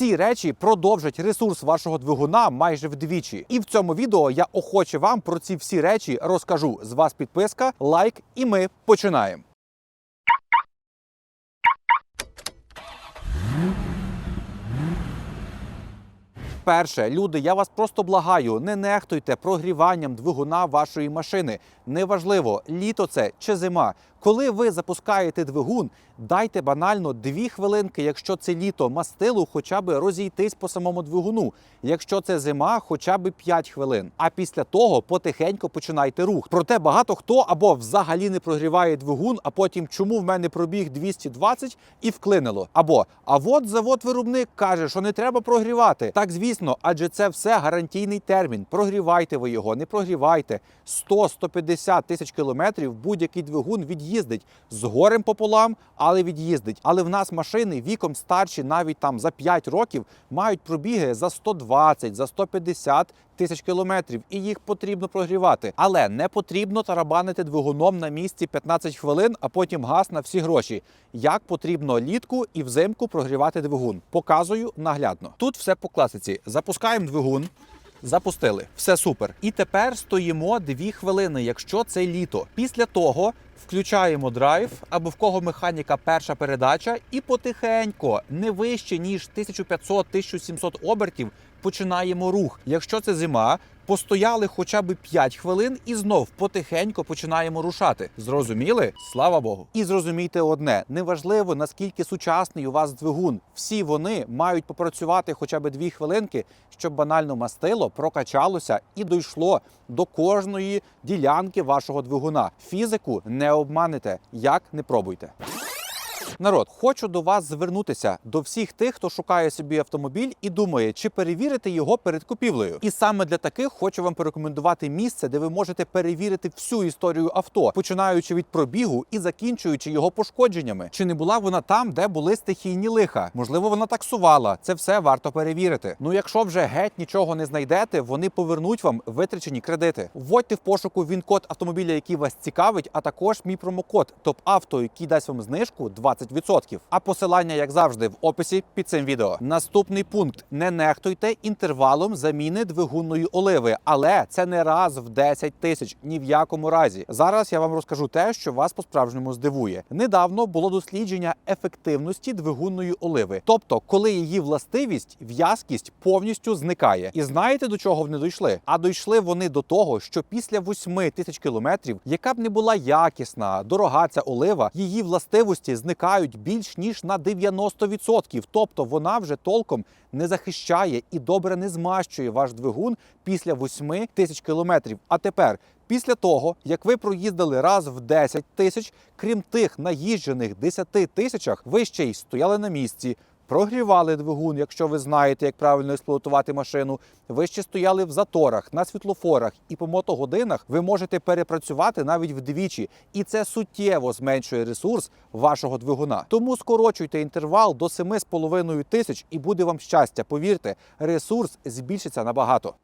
Ці речі продовжать ресурс вашого двигуна майже вдвічі. І в цьому відео я охоче вам про ці всі речі розкажу. З вас підписка, лайк, і ми починаємо. Перше, люди, я вас просто благаю, не нехтуйте прогріванням двигуна вашої машини. Неважливо, літо це чи зима. Коли ви запускаєте двигун, дайте банально дві хвилинки, якщо це літо, мастилу хоча б розійтись по самому двигуну. Якщо це зима, хоча б 5 хвилин. А після того потихеньку починайте рух. Проте багато хто або взагалі не прогріває двигун, а потім чому в мене пробіг 220 і вклинило. Або а от завод-виробник каже, що не треба прогрівати. Так, звісно, адже це все гарантійний термін. Прогрівайте ви його, не прогрівайте. 100-150 тисяч кілометрів будь-який двигун від'їздить з горем пополам, але від'їздить. Але в нас машини віком старші, навіть там за 5 років, мають пробіги за 120, за 150 тисяч кілометрів, і їх потрібно прогрівати. Але не потрібно тарабанити двигуном на місці 15 хвилин, а потім газ на всі гроші. Як потрібно літку і взимку прогрівати двигун? Показую наглядно. Тут все по класиці. Запускаємо двигун. Запустили, все супер. І тепер стоїмо 2 хвилини, якщо це літо. Після того включаємо драйв або в кого механіка перша передача, і потихенько, не вище ніж 1500-1700 обертів, починаємо рух. Якщо це зима, постояли хоча б 5 хвилин і знов потихеньку починаємо рушати. Зрозуміли? Слава Богу. І зрозумійте одне: неважливо наскільки сучасний у вас двигун. Всі вони мають попрацювати хоча б 2 хвилинки, щоб банально мастило прокачалося і дійшло до кожної ділянки вашого двигуна. Фізику не обманете, як не пробуйте. Народ, хочу до вас звернутися до всіх тих, хто шукає собі автомобіль і думає, чи перевірити його перед купівлею. І саме для таких хочу вам порекомендувати місце, де ви можете перевірити всю історію авто, починаючи від пробігу і закінчуючи його пошкодженнями. Чи не була вона там, де були стихійні лиха? Можливо, вона таксувала. Це все варто перевірити. Ну, якщо вже геть нічого не знайдете, вони повернуть вам витрачені кредити. Вводьте в пошуку він-код автомобіля, який вас цікавить, а також мій промокод ТОПАВТО, який дасть вам знижку 20%. А посилання, як завжди, в описі під цим відео. Наступний пункт: не нехтуйте інтервалом заміни двигунної оливи, але це не раз в 10 тисяч, ні в якому разі. Зараз я вам розкажу те, що вас по-справжньому здивує. Недавно було дослідження ефективності двигунної оливи, тобто, коли її властивість, в'язкість повністю зникає. І знаєте до чого вони дійшли? А дійшли вони до того, що після 8 тисяч кілометрів, яка б не була якісна, дорога ця олива, її властивості зникають більш ніж на 90%. Тобто вона вже толком не захищає і добре не змащує ваш двигун після 8 тисяч кілометрів. А тепер. Після того, як ви проїздили раз в 10 тисяч, крім тих наїжджених 10 тисячах, ви ще й стояли на місці, прогрівали двигун, якщо ви знаєте, як правильно експлуатувати машину. Ви ще стояли в заторах, на світлофорах і по мотогодинах ви можете перепрацювати навіть вдвічі, і це суттєво зменшує ресурс вашого двигуна. Тому скорочуйте інтервал до 7,5 тисяч і буде вам щастя. Повірте, ресурс збільшиться набагато.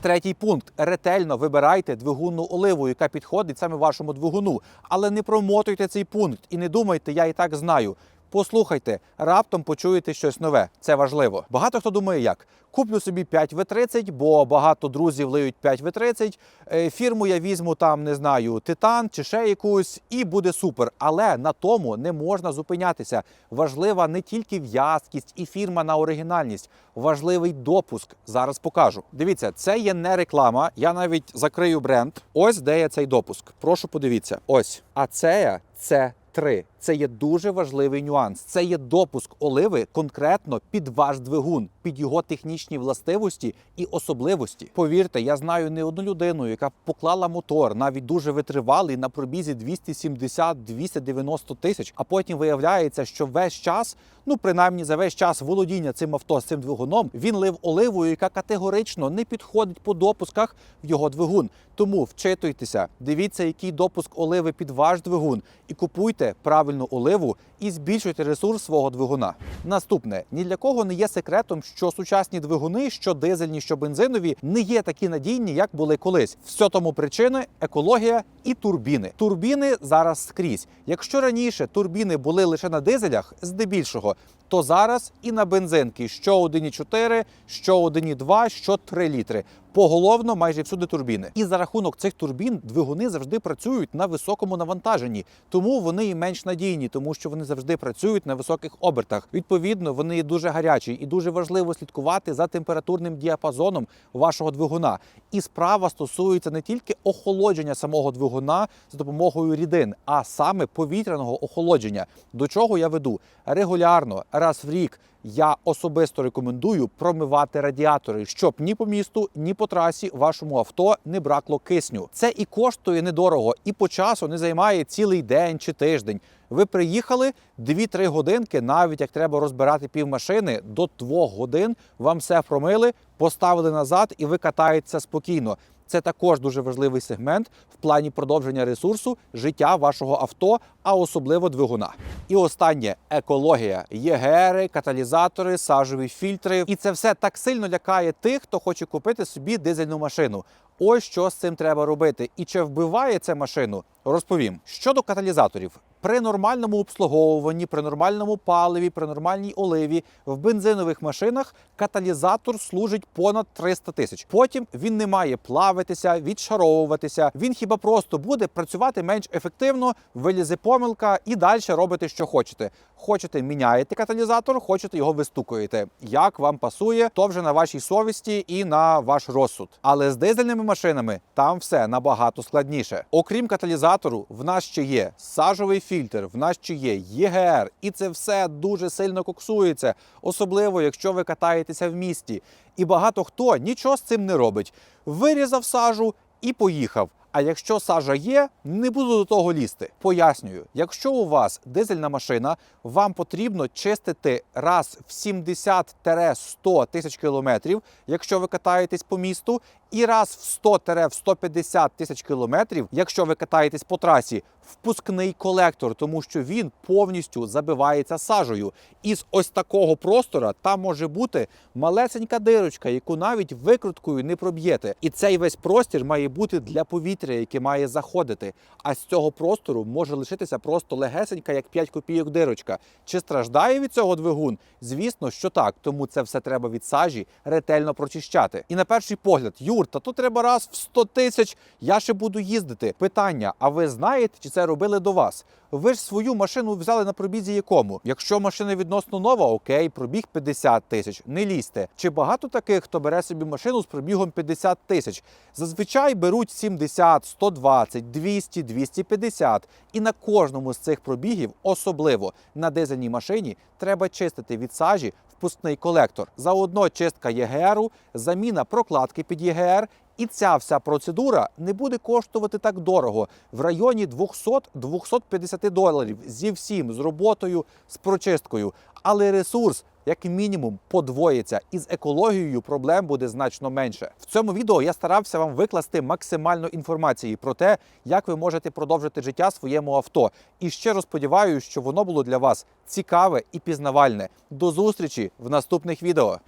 Третій пункт: ретельно вибирайте двигунну оливу, яка підходить саме вашому двигуну. Але не промотуйте цей пункт і не думайте, я і так знаю. Послухайте, раптом почуєте щось нове. Це важливо. Багато хто думає, як куплю собі 5 В30, бо багато друзів лиють 5 В30. е, Фірму я візьму там, не знаю, титан чи ще якусь, і буде супер. Але на тому не можна зупинятися. Важлива не тільки в'язкість і фірма на оригінальність, важливий допуск. Зараз покажу. Дивіться, це є не реклама. Я навіть закрию бренд. Ось де є цей допуск. Прошу подивіться. Ось. А це це 3. Це є дуже важливий нюанс. Це є допуск оливи конкретно під ваш двигун, під його технічні властивості і особливості. Повірте, я знаю не одну людину, яка поклала мотор, навіть дуже витривалий на пробізі 270-290 тисяч. А потім виявляється, що весь час, ну принаймні за весь час володіння цим авто з цим двигуном, він лив оливою, яка категорично не підходить по допусках в його двигун. Тому вчитуйтеся, дивіться, який допуск оливи під ваш двигун, і купуйте правильну оливу і збільшуйте ресурс свого двигуна. Наступне ні для кого не є секретом, що сучасні двигуни, що дизельні, що бензинові, не є такі надійні, як були колись. Все тому причини екологія і турбіни. Турбіни зараз скрізь. Якщо раніше турбіни були лише на дизелях, здебільшого, то зараз і на бензинки що 1,4, що 1,2, що 3 літри. Поголовно майже всюди турбіни. І за рахунок цих турбін двигуни завжди працюють на високому навантаженні, тому вони і менш надійні, тому що вони завжди працюють на високих обертах. Відповідно, вони дуже гарячі і дуже важливо слідкувати за температурним діапазоном вашого двигуна. І справа стосується не тільки охолодження самого двигуна за допомогою рідин, а саме повітряного охолодження. До чого я веду регулярно, раз в рік. Я особисто рекомендую промивати радіатори, щоб ні по місту, ні по трасі вашому авто не бракло кисню. Це і коштує недорого, і по часу не займає цілий день чи тиждень. Ви приїхали 2-3 годинки, навіть як треба розбирати півмашини, до 2 годин вам все промили, поставили назад, і ви катаєтеся спокійно. Це також дуже важливий сегмент в плані продовження ресурсу життя вашого авто, а особливо двигуна. І останнє екологія, ЄГРи, каталізатори, сажові фільтри. І це все так сильно лякає тих, хто хоче купити собі дизельну машину. Ось що з цим треба робити. І чи вбиває це машину? Розповім щодо каталізаторів. При нормальному обслуговуванні, при нормальному паливі, при нормальній оливі в бензинових машинах каталізатор служить понад 300 тисяч. Потім він не має плавитися, відшаровуватися. Він хіба просто буде працювати менш ефективно, вилізе помилка і далі робите, що хочете. Хочете, міняєте каталізатор, хочете його вистукуєте. Як вам пасує, то вже на вашій совісті і на ваш розсуд. Але з дизельними машинами там все набагато складніше. Окрім каталізатору, в нас ще є сажовий фільтр, в нас ще є ЄГР, і це все дуже сильно коксується, особливо якщо ви катаєтеся в місті. І багато хто нічого з цим не робить. Вирізав сажу і поїхав. А якщо сажа є, не буду до того лізти. Пояснюю, якщо у вас дизельна машина, вам потрібно чистити раз в 70-100 тисяч кілометрів, якщо ви катаєтесь по місту, і раз в 100-150 тисяч кілометрів, якщо ви катаєтесь по трасі, впускний колектор, тому що він повністю забивається сажею. І з ось такого простора там може бути малесенька дирочка, яку навіть викруткою не проб'єте. І цей весь простір має бути для повітря, яке має заходити. А з цього простору може лишитися просто легесенька, як 5 копійок дирочка. Чи страждає від цього двигун? Звісно, що так. Тому це все треба від сажі ретельно прочищати. І на перший погляд, Юр, та то треба раз в 100 тисяч. Я ще буду їздити. Питання: а ви знаєте, чи це робили до вас? Ви ж свою машину взяли на пробізі якому? Якщо машина відносно нова, окей, пробіг 50 тисяч. Не лізьте. Чи багато таких, хто бере собі машину з пробігом 50 тисяч? Зазвичай беруть 70, 120, 200, 250. І на кожному з цих пробігів, особливо на дизельній машині, треба чистити від сажі впускний колектор. Заодно чистка ЄГРу, заміна прокладки під ЄГР. І ця вся процедура не буде коштувати так дорого в районі 200-250 доларів зі всім, з роботою, з прочисткою. Але ресурс, як мінімум, подвоїться, і з екологією проблем буде значно менше. В цьому відео я старався вам викласти максимально інформації про те, як ви можете продовжити життя своєму авто. І щиро сподіваюся, що воно було для вас цікаве і пізнавальне. До зустрічі в наступних відео.